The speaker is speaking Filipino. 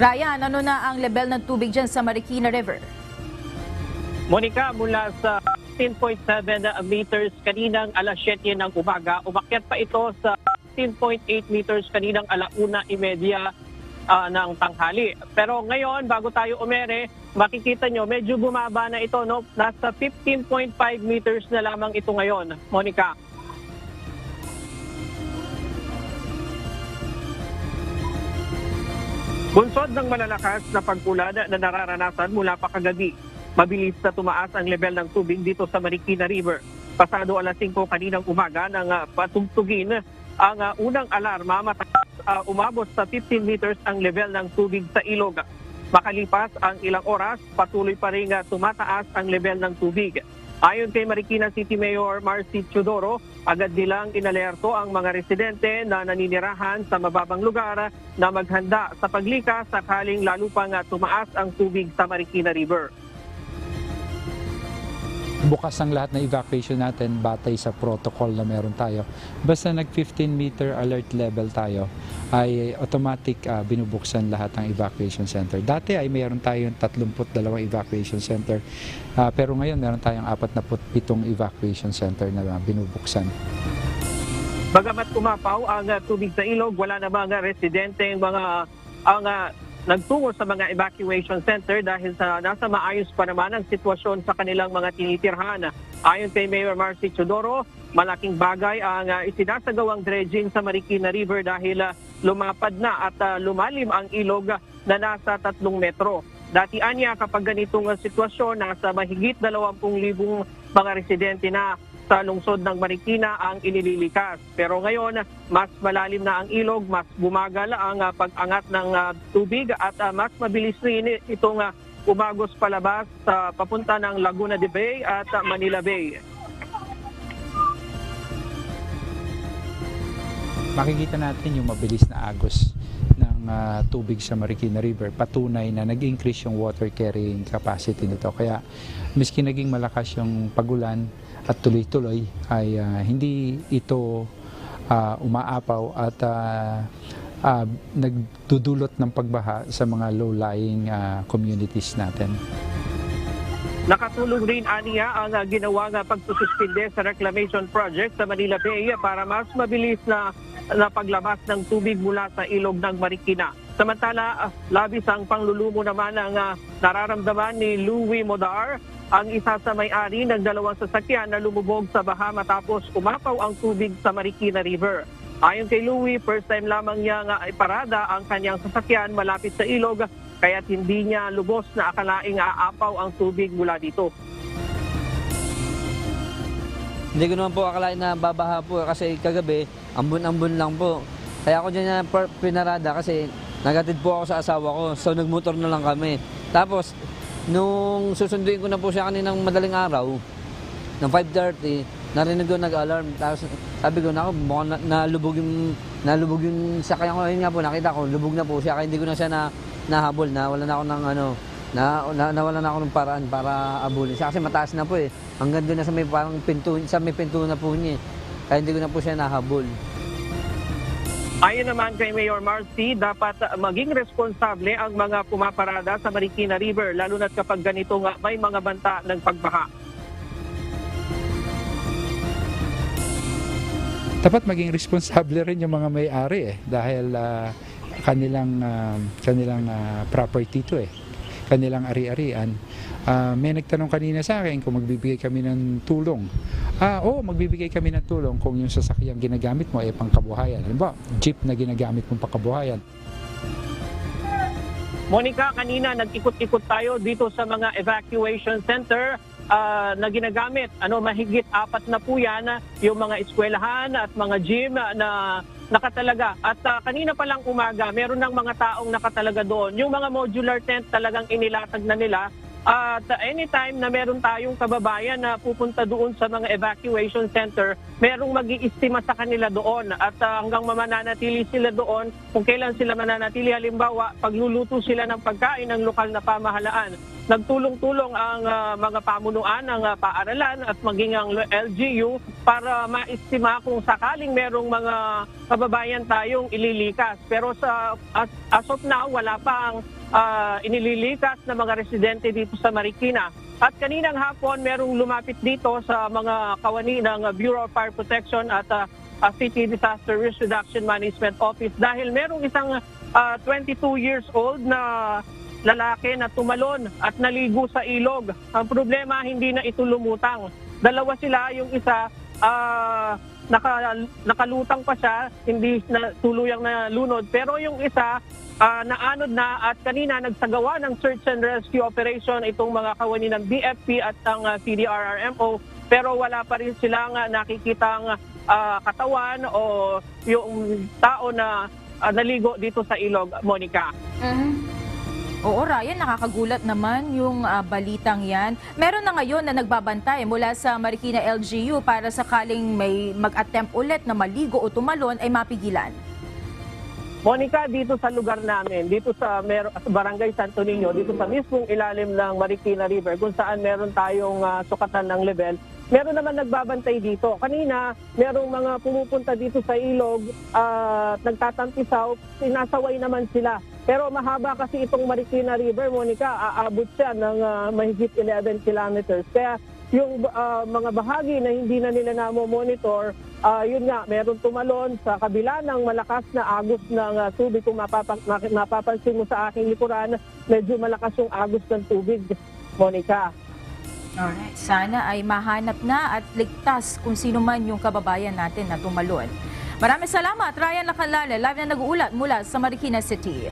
Ryan, ano na ang level ng tubig dyan sa Marikina River? Monica, mula sa 10.7 meters kaninang alas 7 ng umaga, umakyat pa ito sa 10.8 meters kaninang alauna imedya ah, ng tanghali. Pero ngayon, bago tayo umere, makikita nyo, medyo bumaba na ito. No? Nasa 15.5 meters na lamang ito ngayon, Monica. Bunsod ng malalakas na pagkulad na nararanasan mula pa kagabi. Mabilis na tumaas ang level ng tubig dito sa Marikina River. Pasado alas 5 kaninang umaga nang ah, patugtugin ang ah, unang alarma matapos ah, umabot sa 15 meters ang level ng tubig sa ilog. Makalipas ang ilang oras, patuloy pa rin tumataas ang level ng tubig. Ayon kay Marikina City Mayor Marcy Chodoro, agad nilang inalerto ang mga residente na naninirahan sa mababang lugar na maghanda sa paglikas sakaling lalo pang tumaas ang tubig sa Marikina River. Bukas ang lahat ng evacuation natin batay sa protocol na meron tayo. Basta nag 15 meter alert level tayo, ay automatic ah, binubuksan lahat ng evacuation center. Dati ay meron tayong 32 evacuation center, Ah, pero ngayon meron tayong 47 evacuation center na binubuksan. Bagamat umapaw ang ah, tubig sa ilog, wala na mga residente mga ang ah, nagtungo sa mga evacuation center dahil sa nasa maayos pa naman ang sitwasyon sa kanilang mga tinitirhan. Ayon kay Mayor Marcy Chodoro, malaking bagay ang ah, isinasagawang dredging sa Marikina River dahil ah, lumapad na at ah, lumalim ang ilog na nasa tatlong metro. Dati anya kapag ganitong sitwasyon, nasa mahigit 20,000 mga residente na sa lungsod ng Marikina ang inililikas. Pero ngayon, mas malalim na ang ilog, mas bumagal ang ah, pag-angat ng ah, tubig at ah, mas mabilis rin itong ah, umagos palabas sa papunta ng Laguna de Bay at ah, Manila Bay. makikita natin yung mabilis na agos ng ah, tubig sa Marikina River. Patunay na nag-increase yung water carrying capacity nito. Kaya miski naging malakas yung pagulan at tuloy-tuloy ay ah, hindi ito ah, umaapaw at ah, ah, nagdudulot ng pagbaha sa mga low-lying ah, communities natin. Nakatulong rin aniya ang uh, ginawa nga pagsususpinde sa reclamation project sa Manila Bay para mas mabilis na, na paglabas ng tubig mula sa ilog ng Marikina. Samantala, ah, labis ang panglulumo naman ang ah, nararamdaman ni Louie Modar, ang isa sa may-ari ng dalawang sasakyan na lumubog sa baha matapos umapaw ang tubig sa Marikina River. Ayon kay Louie, first time lamang niya nga iparada ang kanyang sasakyan malapit sa ilog kaya't hindi niya lubos na akalaing aapaw ang tubig mula dito. Hindi ko naman po akalain na babaha po kasi kagabi, ambon-ambon lang po. Kaya ako dyan na pinarada kasi nagatid po ako sa asawa ko. So nagmotor na lang kami. Tapos, nung susunduin ko na po siya kaninang madaling araw, ng 5.30, narinig ko nag-alarm. Tapos sabi ko, naku, mukhang na, nalubog yung, nalubog yung sakyan ko. Ayun nga po, nakita ko, lubog na po siya. Kaya hindi ko na siya na, nahabol. Nawala na ako ng ano, na, na nawala na ako ng paraan para abulin siya kasi mataas na po eh. Hanggang doon na sa may parang pinto, sa may pinto na po niya. eh. Kaya hindi ko na po siya nahabol. Ayon naman kay Mayor Marcy, dapat maging responsable ang mga pumaparada sa Marikina River, lalo na kapag ganito nga may mga banta ng pagbaha. dapat maging responsable rin yung mga may-ari eh dahil ah, kanilang ah, kanilang ah, property to eh kanilang ari-arian Ah, may nagtanong kanina sa akin kung magbibigay kami ng tulong ah oo magbibigay kami ng tulong kung yung sasakyang ginagamit mo ay pangkabuhayan halimbawa jeep na ginagamit mong pangkabuhayan Monica, kanina nag-ikot-ikot tayo dito sa mga evacuation center ah, na ginagamit. Ano, mahigit apat na po yan yung mga eskwelahan at mga gym na nakatalaga. At ah, kanina pa lang umaga, meron ng mga taong nakatalaga doon. Yung mga modular tent talagang inilatag na nila. At anytime na meron tayong kababayan na pupunta doon sa mga evacuation center, merong mag iistima sa kanila doon. At ah, hanggang mamananatili sila doon, kung kailan sila mananatili, halimbawa, pagluluto sila ng pagkain ng lokal na pamahalaan. Nagtulong-tulong ang ah, mga pamunuan ng ah, paaralan at maging ang LGU para maestima kung sakaling merong mga kababayan tayong ililikas. Pero sa as, as of now, wala pa ang ah, inililikas na mga residente dito sa Marikina. At kaninang hapon, merong lumapit dito sa mga kawani ng Bureau of Fire Protection at ah, City Disaster Risk Reduction Management Office dahil merong isang ah, 22 years old na lalaki na tumalon at naligo sa ilog. Ang problema, hindi na ito lumutang. Dalawa sila, yung isa, ah, naka, nakalutang pa siya, hindi na tuluyang nalunod. Pero yung isa, ah, naanod na at kanina nagsagawa ng search and rescue operation itong mga kawani ng BFP at ang ah, CDRRMO. Pero wala pa rin silang ah, nakikitang ah, katawan o yung tao na ah, naligo dito sa ilog, Monica. Oo, Ryan, nakakagulat naman yung ah, balitang yan. Meron na ngayon na nagbabantay mula sa Marikina LGU para sakaling may mag-attempt ulit na maligo o tumalon ay mapigilan. Monica, dito sa lugar namin, dito sa Mer- Barangay Santo Niño, dito sa mismong ilalim ng Marikina River, kung saan meron tayong ah, sukatan ng level, meron naman nagbabantay dito. Kanina, merong mga pumupunta dito sa ilog at nagtatampisaw, sinasaway naman sila. Pero mahaba kasi itong Marikina River, Monica, aabot siya ng ah, mahigit 11 kilometers. Kaya yung ah, mga bahagi na hindi na nila namo-monitor, ah, yun nga, meron tumalon sa kabila ng malakas na agos ng ah, tubig. Kung mapapa- ma- mapapansin mo sa aking likuran, medyo malakas yung agos ng tubig, Monica. Alright. Sana ay mahanap na at ligtas kung sino man yung kababayan natin na tumalon. Maraming salamat, Ryan Lacalale, live na nag-uulat mula sa Marikina City.